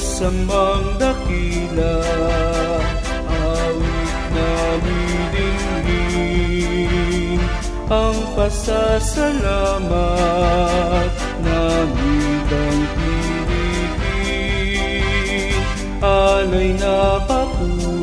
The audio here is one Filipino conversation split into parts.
amang dakila Awit na nilingin Ang pasasalamat Namin kang piliin Alay na papuri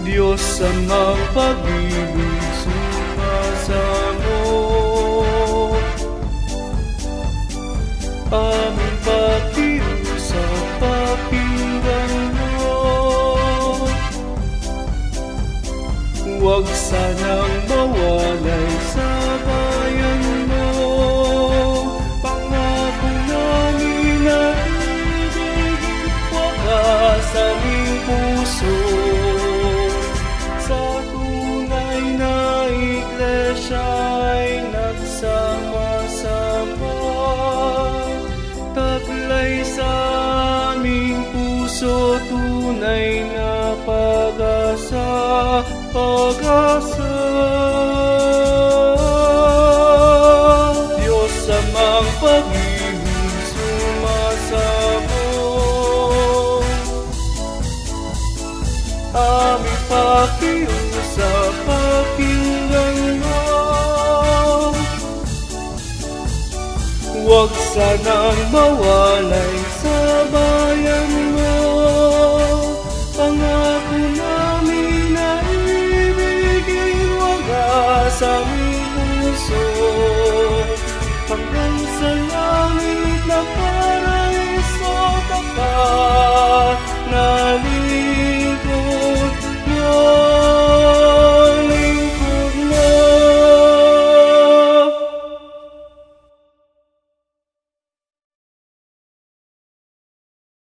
Diyos amang pag-ibig sumasamo Aming pakiusap pakinggan mo Huwag sanang tunay na pag-asa Pag-asa. Diyos amang pag-ibig sumasamo. Aming pakiusap pakinggan mo. Huwag sanang bayan sa puso. Hanggang sa langit na paraiso ka pa